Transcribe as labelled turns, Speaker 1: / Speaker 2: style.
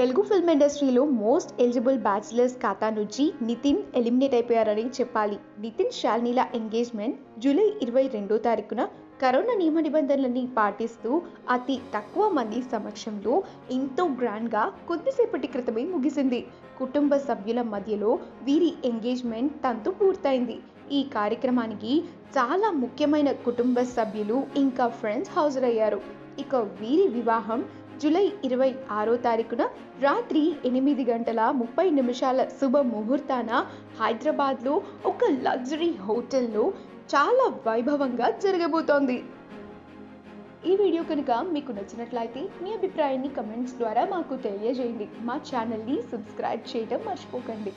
Speaker 1: Telugu film ఇండస్ట్రీలో most eligible bachelors ఖాతా నుంచి నితిన్ ఎలిమినేట్ అయిపోయారని చెప్పాలి. నితిన్ షాల్నీల ఎంగేజ్మెంట్ జూలై ఇరవై రెండో తారీఖున కరోనా నియమ నిబంధనలని పాటిస్తూ అతి తక్కువ మంది సమక్షంలో ఎంతో గ్రాండ్గా కొద్దిసేపటి క్రితమే ముగిసింది. కుటుంబ సభ్యుల మధ్యలో వీరి ఎంగేజ్మెంట్ తంతు పూర్తయింది. ఈ కార్యక్రమానికి చాలా ముఖ్యమైన కుటుంబ సభ్యులు ఇంకా ఫ్రెండ్స్ హాజరయ్యారు. ఇక వీరి వివాహం జూలై ఇరవై ఆరో తారీఖున రాత్రి ఎనిమిది గంటల ముప్పై నిమిషాల శుభ ముహూర్తాన హైదరాబాద్లో ఒక లగ్జరీ హోటల్లో చాలా వైభవంగా జరగబోతోంది. ఈ వీడియో కనుక మీకు నచ్చినట్లయితే మీ అభిప్రాయాన్ని కమెంట్స్ ద్వారా మాకు తెలియజేయండి. మా ఛానల్ని సబ్స్క్రైబ్ చేయడం మర్చిపోకండి.